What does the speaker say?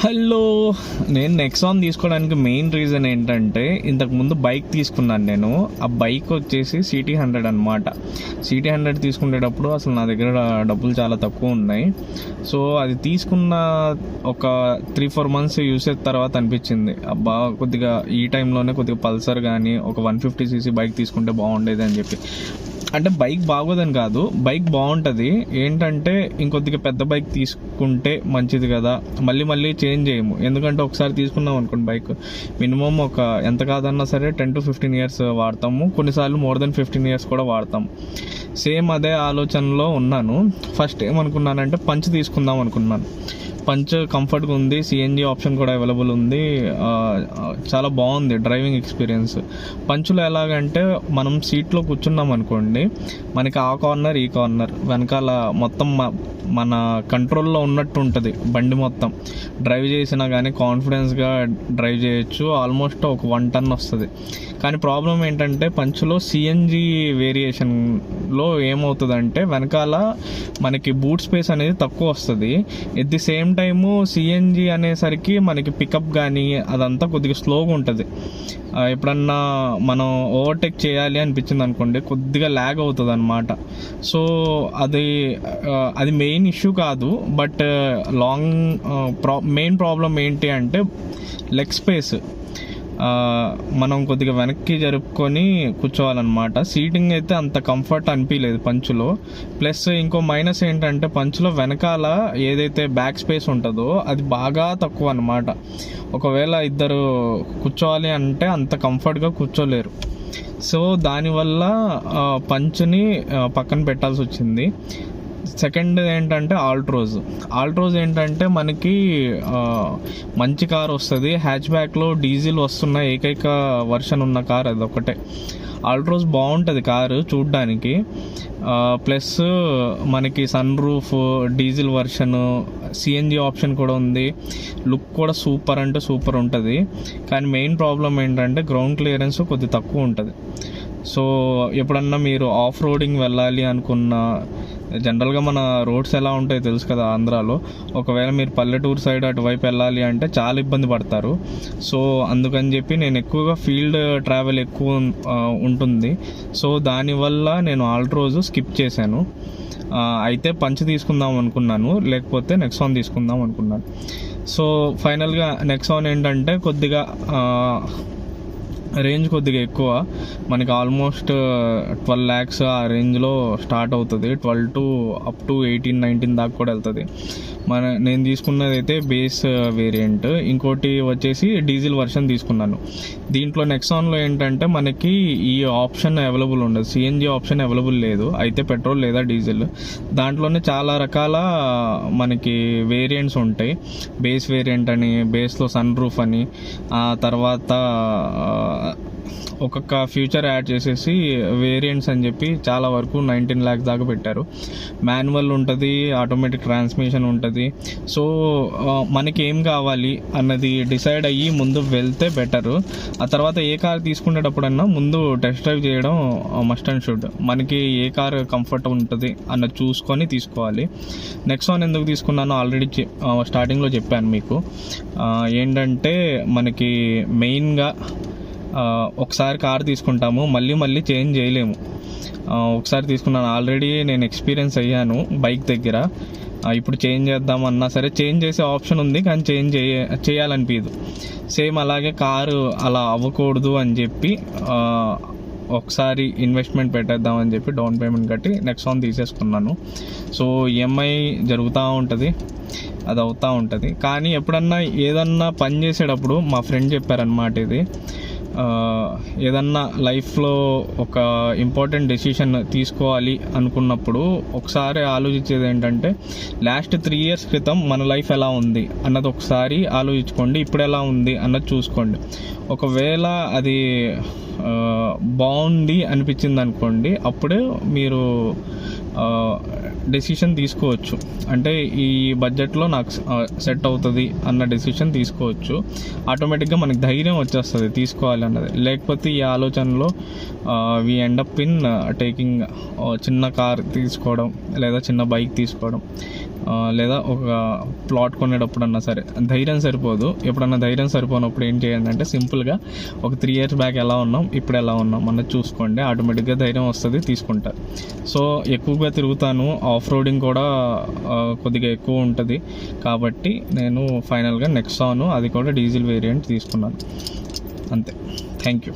Hello నేను Nexon తీసుకోవడానికి main reason ఏంటంటే ఇంతకు ముందు బైక్ తీసుకున్నాను నేను. ఆ బైక్ వచ్చేసి సిటీ హండ్రెడ్ అనమాట సిటీ హండ్రెడ్ తీసుకునేటప్పుడు అసలు నా దగ్గర డబ్బులు చాలా తక్కువ ఉన్నాయి. సో అది తీసుకున్న ఒక త్రీ ఫోర్ మంత్స్ యూస్ చేసిన తర్వాత అనిపించింది. అబ్బా కొద్దిగా ఈ టైంలోనే కొద్దిగా పల్సర్ కానీ ఒక వన్ ఫిఫ్టీ సీసీ బైక్ తీసుకుంటే బాగుండేది అని చెప్పి. అంటే బైక్ బాగోదని కాదు బైక్ బాగుంటుంది. ఏంటంటే ఇంకొద్దిగా పెద్ద బైక్ తీసుకుంటే మంచిది కదా. మళ్ళీ మళ్ళీ చేంజ్ చేయము. ఎందుకంటే ఒకసారి తీసుకున్నాం అనుకోండి బైక్. మినిమం ఒక ఎంత కాదన్నా సరే టెన్ టు ఫిఫ్టీన్ ఇయర్స్ వాడతాము. కొన్నిసార్లు మోర్ దెన్ ఫిఫ్టీన్ ఇయర్స్ కూడా వాడతాం సేమ్ అదే ఆలోచనలో ఉన్నాను. ఫస్ట్ ఏమనుకున్నానంటే పంచ్ తీసుకుందాం అనుకున్నాను. పంచ్ కంఫర్ట్గా ఉంది సిఎన్జి ఆప్షన్ కూడా అవైలబుల్ ఉంది. చాలా బాగుంది డ్రైవింగ్ ఎక్స్పీరియన్స్ పంచులో ఎలాగంటే మనం సీట్లో కూర్చున్నాం అనుకోండి మనకి ఆ కార్నర్ ఈ కార్నర్ వెనకాల మొత్తం మ- మన కంట్రోల్లో ఉన్నట్టు ఉంటుంది బండి మొత్తం. డ్రైవ్ చేసినా కానీ కాన్ఫిడెన్స్గా డ్రైవ్ చేయొచ్చు. ఆల్మోస్ట్ ఒక వన్ టన్ వస్తుంది. కానీ ప్రాబ్లం ఏంటంటే పంచులో సిఎన్జి వేరియేషన్లో ఏమవుతుందంటే వెనకాల మనకి బూట్ స్పేస్ అనేది తక్కువ వస్తుంది. At the same time CNG అనేసరికి మనకి పికప్ కానీ అదంతా కొద్దిగా స్లోగా ఉంటుంది. ఎప్పుడన్నా మనం ఓవర్టేక్ చేయాలి అనిపించింది అనుకోండి కొద్దిగా ల్యాగ్ అవుతుంది అనమాట సో అది అది మెయిన్ ఇష్యూ కాదు. బట్ లాంగ్ ప్రా మెయిన్ ప్రాబ్లం ఏంటి అంటే లెగ్ స్పేస్ మనం కొద్దిగా వెనక్కి జరుపుకొని కూర్చోవాలన్నమాట. సీటింగ్ అయితే అంత కంఫర్ట్ అనిపించలేదు పంచులో. ప్లస్ ఇంకో మైనస్ ఏంటంటే పంచులో వెనకాల ఏదైతే బ్యాక్ స్పేస్ ఉంటుందో అది బాగా తక్కువ అన్నమాట. ఒకవేళ ఇద్దరు కూర్చోవాలి అంటే అంత కంఫర్ట్గా కూర్చోలేరు. సో దానివల్ల పంచుని పక్కన పెట్టాల్సి వచ్చింది. సెకండ్ ఏంటంటే ఆల్ట్రోజ్ ఆల్ట్రోజ్ ఏంటంటే మనకి మంచి కార్ వస్తుంది. హ్యాచ్ బ్యాక్లో డీజిల్ వస్తున్న ఏకైక వర్షన్ ఉన్న కార్ అది ఒకటే ఆల్ట్రోజ్ బాగుంటుంది కారు చూడ్డానికి. ప్లస్ మనకి sunroof diesel version CNG option కూడా ఉంది. లుక్ కూడా సూపర్ అంటే సూపర్ ఉంటుంది. కానీ మెయిన్ ప్రాబ్లం ఏంటంటే గ్రౌండ్ క్లియరెన్స్ కొద్ది తక్కువ ఉంటుంది. సో ఎప్పుడన్నా మీరు ఆఫ్ రోడింగ్ వెళ్ళాలి అనుకున్న జనరల్గా మన రోడ్స్ ఎలా ఉంటాయో తెలుసు కదా ఆంధ్రాలో. ఒకవేళ మీరు పల్లెటూరు సైడ్ అటువైపు వెళ్ళాలి అంటే చాలా ఇబ్బంది పడతారు. సో అందుకని చెప్పి నేను ఎక్కువగా ఫీల్డ్ ట్రావెల్ ఎక్కువ ఉంటుంది. సో దానివల్ల నేను ఆల్ట్రోజ్ స్కిప్ చేశాను. అయితే పంచ్ తీసుకుందాం అనుకున్నాను. లేకపోతే నెక్సాన్ తీసుకుందాం అనుకున్నాను. సో ఫైనల్గా నెక్సాన్ ఏంటంటే కొద్దిగా రేంజ్ కొద్దిగా ఎక్కువ. మనకి ఆల్మోస్ట్ ట్వెల్వ్ ల్యాక్స్ ఆ రేంజ్లో స్టార్ట్ అవుతుంది. Twelve to up to eighteen nineteen దాకా కూడా వెళ్తుంది. మన నేను తీసుకున్నది అయితే బేస్ వేరియంట్. ఇంకోటి వచ్చేసి డీజిల్ వర్షన్ తీసుకున్నాను. దీంట్లో నెక్సాన్లో ఏంటంటే మనకి ఈ ఆప్షన్ అవైలబుల్ ఉండదు. సిఎన్జి ఆప్షన్ అవైలబుల్ లేదు. అయితే పెట్రోల్ లేదా డీజిల్. దాంట్లోనే చాలా రకాల మనకి వేరియంట్స్ ఉంటాయి. బేస్ వేరియంట్ అని బేస్లో సన్ రూఫ్ అని ఆ తర్వాత ఒక్కొక్క ఫ్యూచర్ యాడ్ చేసేసి వేరియంట్స్ అని చెప్పి చాలా వరకు నైన్టీన్ ల్యాక్స్ దాకా పెట్టారు. మాన్యువల్ ఉంటుంది ఆటోమేటిక్ ట్రాన్స్మిషన్ ఉంటుంది. సో మనకి ఏం కావాలి అన్నది డిసైడ్ అయ్యి ముందు వెళ్తే బెటర్ ఆ తర్వాత ఏ కార్ తీసుకునేటప్పుడన్నా ముందు టెస్ట్ డ్రైవ్ చేయడం మస్ట్ అండ్ షుడ్ మనకి ఏ కార్ కంఫర్ట్ ఉంటుంది అన్నది చూసుకొని తీసుకోవాలి. నెక్స్ట్ వన్ ఎందుకు తీసుకున్నానో ఆల్రెడీ స్టార్టింగ్లో చెప్పాను మీకు. ఏంటంటే మనకి మెయిన్గా ఒకసారి కార్ తీసుకుంటాము మళ్ళీ మళ్ళీ చేంజ్ చేయలేము. ఒకసారి తీసుకున్నాను. ఆల్రెడీ నేను ఎక్స్పీరియన్స్ అయ్యాను బైక్ దగ్గర. ఇప్పుడు చేంజ్ చేద్దామన్నా సరే చేంజ్ చేసే ఆప్షన్ ఉంది కానీ చేంజ్ చేయ చేయాలనిపించదు సేమ్ అలాగే కారు అలా అవ్వకూడదు అని చెప్పి ఒకసారి ఇన్వెస్ట్మెంట్ పెట్టేద్దాం అని చెప్పి డౌన్ పేమెంట్ కట్టి నెక్స్ట్ ఆన్ తీసేసుకున్నాను. సో ఈఎంఐ జరుగుతూ ఉంటుంది. అది అవుతూ ఉంటుంది. కానీ ఎప్పుడన్నా ఏదన్నా పని చేసేటప్పుడు మా ఫ్రెండ్ చెప్పారనమాట ఇది. ఏదన్నా లైఫ్లో ఒక ఇంపార్టెంట్ డెసిషన్ తీసుకోవాలి అనుకున్నప్పుడు ఒకసారి ఆలోచించేది ఏంటంటే లాస్ట్ త్రీ ఇయర్స్ క్రితం మన లైఫ్ ఎలా ఉంది అన్నది ఒకసారి ఆలోచించుకోండి ఇప్పుడు ఎలా ఉంది అన్నది చూసుకోండి. ఒకవేళ అది బాగుంది అనిపించింది అనుకోండి అప్పుడు మీరు డెసిషన్ తీసుకోవచ్చు. అంటే ఈ బడ్జెట్లో నాకు సెట్ అవుతుంది అన్న డెసిషన్ తీసుకోవచ్చు. ఆటోమేటిక్గా మనకి ధైర్యం వచ్చేస్తుంది తీసుకోవాలి అన్నది. లేకపోతే ఈ ఆలోచనలో we end up in taking చిన్న కార్ తీసుకోవడం లేదా చిన్న బైక్ తీసుకోవడం. లేదా ఒక ప్లాట్ కొనేటప్పుడు అన్నా సరే ధైర్యం సరిపోదు. ఎప్పుడన్నా ధైర్యం సరిపోనప్పుడు ఏం చేయండి అంటే సింపుల్గా ఒక త్రీ ఇయర్స్ బ్యాక్ ఎలా ఉన్నాం ఇప్పుడు ఎలా ఉన్నాం అన్నది చూసుకోండి. ఆటోమేటిక్గా ధైర్యం వస్తుంది తీసుకుంటారు సో ఎక్కువగా తిరుగుతాను. ఆఫ్ రోడింగ్ కూడా కొద్దిగా ఎక్కువ ఉంటుంది. కాబట్టి నేను ఫైనల్గా నెక్సాను అది కూడా డీజిల్ వేరియంట్ తీసుకున్నాను. అంతే. Thank you.